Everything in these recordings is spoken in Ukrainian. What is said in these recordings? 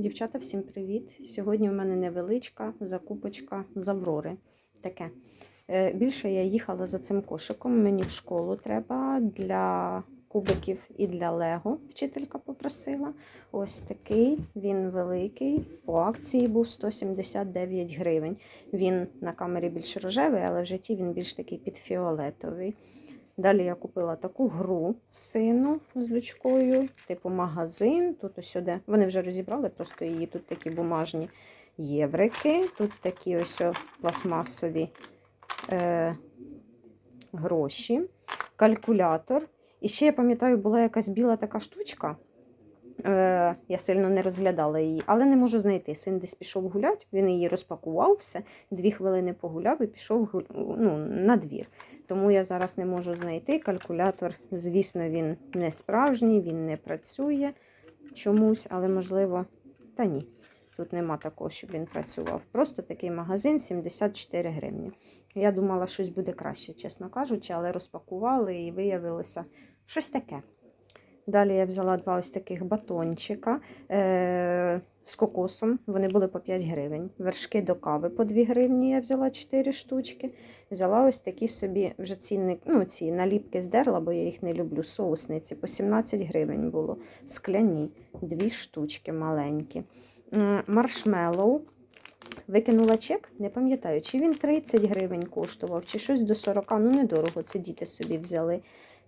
Дівчата, всім привіт! Сьогодні у мене невеличка закупочка з Аврори. Таке. Е, Більше я їхала за цим кошиком. Мені в школу треба для кубиків і для Лего. Вчителька попросила. Ось такий, він великий. По акції був 179 гривень. Він на камері більш рожевий, але в житті він більш такий підфіолетовий. Далі я купила таку гру сину з дочкою, типу магазин. Тут ось сюди. Вони вже розібрали, просто її тут такі бумажні єврики. Тут такі ось пластмасові е, гроші, калькулятор. І ще я пам'ятаю, була якась біла така штучка. Е, я сильно не розглядала її, але не можу знайти. Син десь пішов гуляти, він її розпакував все, дві хвилини погуляв і пішов ну, на двір. Тому я зараз не можу знайти. Калькулятор, звісно, він не справжній, він не працює чомусь, але можливо, та ні. Тут нема такого, щоб він працював. Просто такий магазин 74 гривні. Я думала, щось буде краще, чесно кажучи, але розпакували і виявилося щось таке. Далі я взяла два ось таких батончика е- з кокосом. Вони були по 5 гривень. Вершки до кави по 2 гривні. Я взяла 4 штучки. Взяла ось такі собі вже цінник, ну, ці наліпки здерла, бо я їх не люблю. Соусниці по 17 гривень було. Скляні, дві штучки маленькі. М, Маршмеллоу. Викинула чек, не пам'ятаю, чи він 30 гривень коштував, чи щось до 40, ну недорого, це діти собі взяли.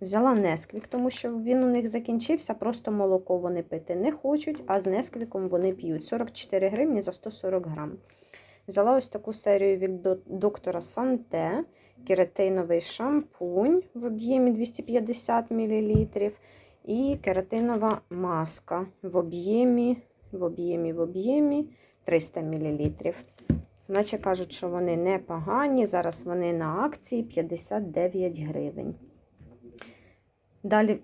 Взяла Несквік, тому що він у них закінчився, просто молоко вони пити не хочуть, а з Несквіком вони п'ють 44 гривні за 140 грам. Взяла ось таку серію від доктора Санте, кератиновий шампунь в об'ємі 250 мл і кератинова маска в об'ємі, в об'ємі, в об'ємі 300 мл. Наче кажуть, що вони непогані. Зараз вони на акції 59 гривень. Далі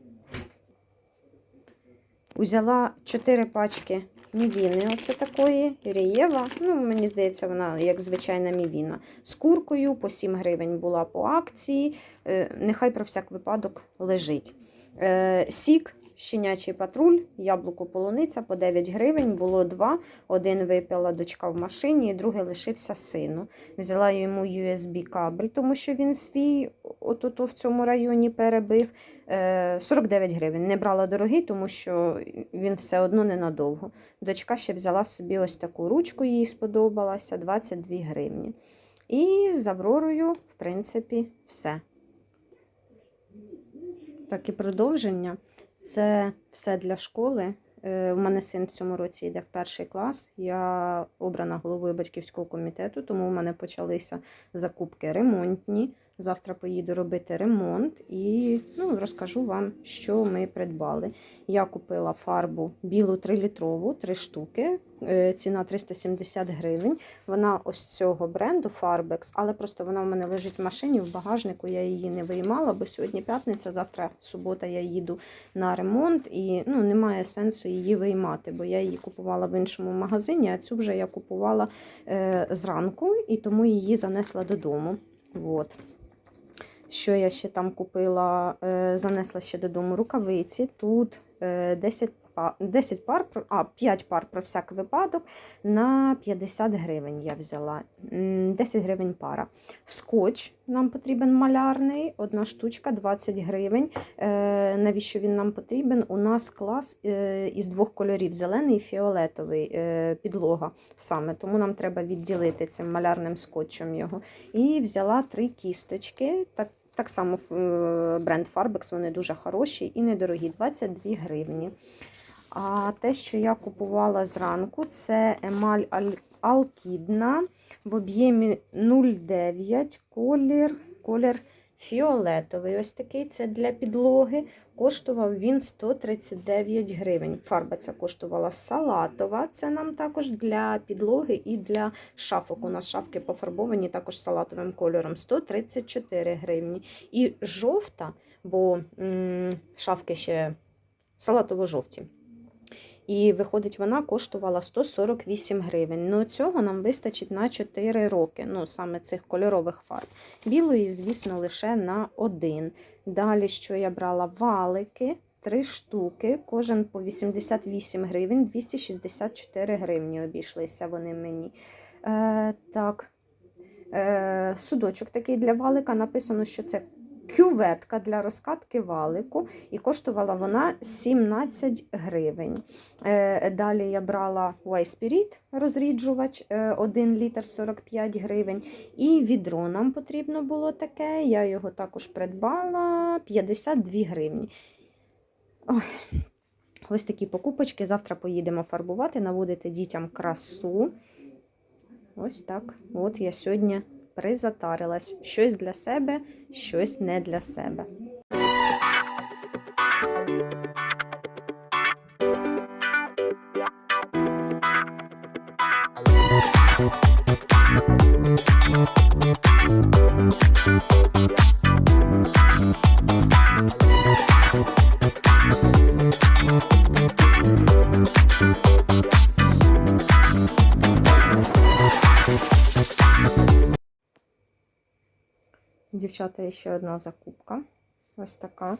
взяла 4 пачки мівіни, оце такої, рієва. Ну, мені здається, вона як звичайна мівіна. З куркою по 7 гривень була по акції. Е, Нехай про всяк випадок лежить. Е, Сік, щенячий патруль, яблуко полуниця по 9 гривень, було два. Один випила дочка в машині, і другий лишився сину. Взяла йому USB кабель, тому що він свій от в цьому районі перебив. Е, 49 гривень. Не брала дорогий, тому що він все одно ненадовго. Дочка ще взяла собі ось таку ручку, їй сподобалася 22 гривні. І з Авророю, в принципі, все. Так і продовження. Це все для школи. Е, У мене син в цьому році йде в перший клас. Я обрана головою батьківського комітету, тому у мене почалися закупки ремонтні. Завтра поїду робити ремонт і ну, розкажу вам, що ми придбали. Я купила фарбу білу 3-літрову, 3 штуки. Е, Ціна 370 гривень. Вона ось цього бренду Farbex, але просто вона в мене лежить в машині в багажнику. Я її не виймала, бо сьогодні п'ятниця, завтра субота я їду на ремонт і ну, немає сенсу її виймати, бо я її купувала в іншому магазині, а цю вже я купувала е, зранку і тому її занесла додому. От. Що я ще там купила, е, занесла ще додому рукавиці. Тут е, 10 пар, 10 пар, а 5 пар про всяк випадок на 50 гривень я взяла. 10 гривень пара. Скотч нам потрібен малярний, одна штучка 20 гривень. Е, навіщо він нам потрібен? У нас клас е, із двох кольорів: зелений і фіолетовий е, підлога саме. Тому нам треба відділити цим малярним скотчем його. І взяла три кісточки. Так, так само е, бренд Farbex, вони дуже хороші і недорогі 22 гривні. А те, що я купувала зранку, це емаль Аль- Алкідна в об'ємі 0,9 колір, колір фіолетовий. Ось такий це для підлоги. Коштував він 139 гривень. Фарба ця коштувала салатова. Це нам також для підлоги і для шафок. У нас шафки пофарбовані також салатовим кольором 134 гривні. І жовта, бо м, шафки ще салатово-жовті. І виходить, вона коштувала 148 гривень. Ну, цього нам вистачить на 4 роки. Ну, саме цих кольорових фарб. Білої, звісно, лише на один. Далі, що я брала валики три штуки, кожен по 88 гривень, 264 гривні обійшлися вони мені. Е, так, е, судочок такий для валика. Написано, що це кюветка для розкатки валику, і коштувала вона 17 гривень. Е, далі я брала Y Spirit розріджувач, е, 1 літр 45 гривень. І відро нам потрібно було таке. Я його також придбала 52 гривні. Ой. Ось такі покупочки. Завтра поїдемо фарбувати, наводити дітям красу. Ось так. От я сьогодні призатарилась. Щось для себе, щось не для себе. Дівчата, ще одна закупка. Ось така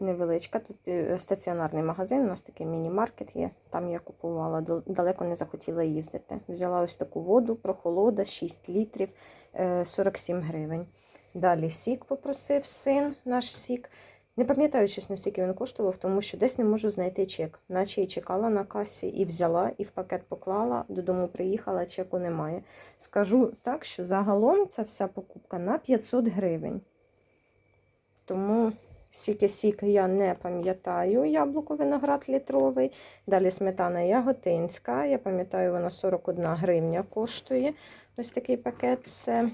невеличка. Тут е, стаціонарний магазин, у нас такий міні-маркет є. Там я купувала, далеко не захотіла їздити. Взяла ось таку воду, прохолода, 6 літрів, е, 47 гривень. Далі сік попросив син, наш сік. Не пам'ятаю, чесно, скільки він коштував, тому що десь не можу знайти чек. Наче і чекала на касі, і взяла, і в пакет поклала, додому приїхала, чеку немає. Скажу так, що загалом ця вся покупка на 500 гривень. Тому сіки сік я не пам'ятаю. Яблуко виноград літровий. Далі сметана яготинська. Я пам'ятаю, вона 41 гривня коштує. Ось такий пакет. Це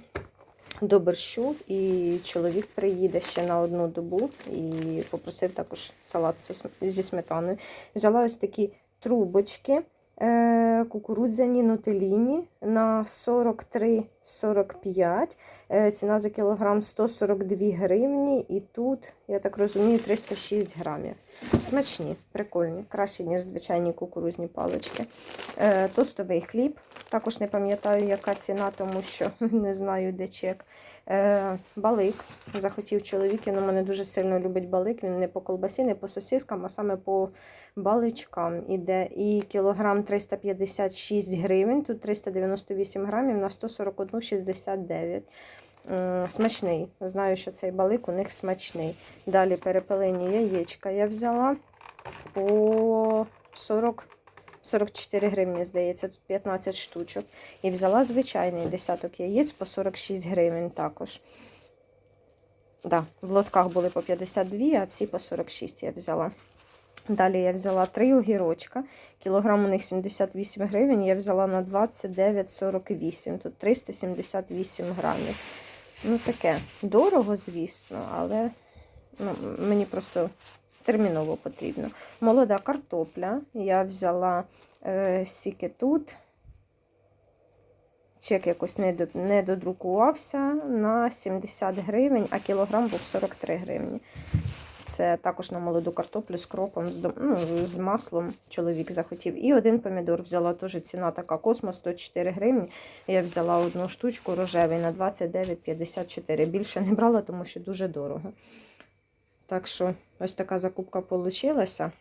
до борщу. І чоловік приїде ще на одну добу і попросив також салат зі сметаною. Взяла ось такі трубочки е, кукурудзяні нутеліні на 43,45. Е, Ціна за кілограм 142 гривні. І тут, я так розумію, 306 грамів. Смачні, прикольні, краще, ніж звичайні кукурузні палички. Е, Тостовий хліб. Також не пам'ятаю, яка ціна, тому що не знаю, де чек. Е, балик. Захотів чоловік, він у мене дуже сильно любить балик. Він не по колбасі, не по сосискам, а саме по баличкам іде. І кілограм 356 гривень, тут 398 грамів на 141,69. М, Смачний. Знаю, що цей балик у них смачний. Далі перепелені яєчка я взяла по 40, 44 гривні, здається, тут 15 штучок. І взяла звичайний десяток яєць по 46 гривень також. Да, в лотках були по 52, а ці по 46 я взяла. Далі я взяла три огірочка. Кілограм у них 78 гривень. Я взяла на 29,48. Тут 378 грамів. Ну, таке дорого, звісно, але ну, мені просто терміново потрібно. Молода картопля. Я взяла е, сіки тут. Чек якось не, до- не додрукувався на 70 гривень, а кілограм був 43 гривні. Це також на молоду картоплю з кропом, з, ну, з маслом чоловік захотів. І один помідор взяла, теж ціна така космос 104 гривні. Я взяла одну штучку рожевий на 29,54. Більше не брала, тому що дуже дорого. Так що ось така закупка вийшла.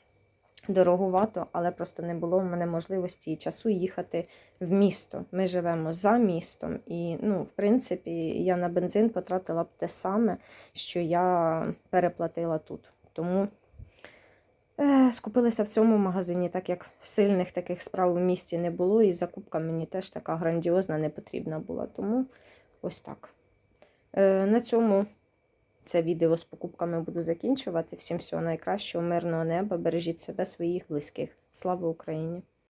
Дорогувато, але просто не було в мене можливості і часу їхати в місто. Ми живемо за містом, і, ну, в принципі, я на бензин потратила б те саме, що я переплатила тут. Тому е, скупилися в цьому магазині, так як сильних таких справ в місті не було, і закупка мені теж така грандіозна не потрібна була. Тому ось так. Е, на цьому це відео з покупками буду закінчувати. Всім всього найкращого, мирного неба. Бережіть себе, своїх близьких. Слава Україні!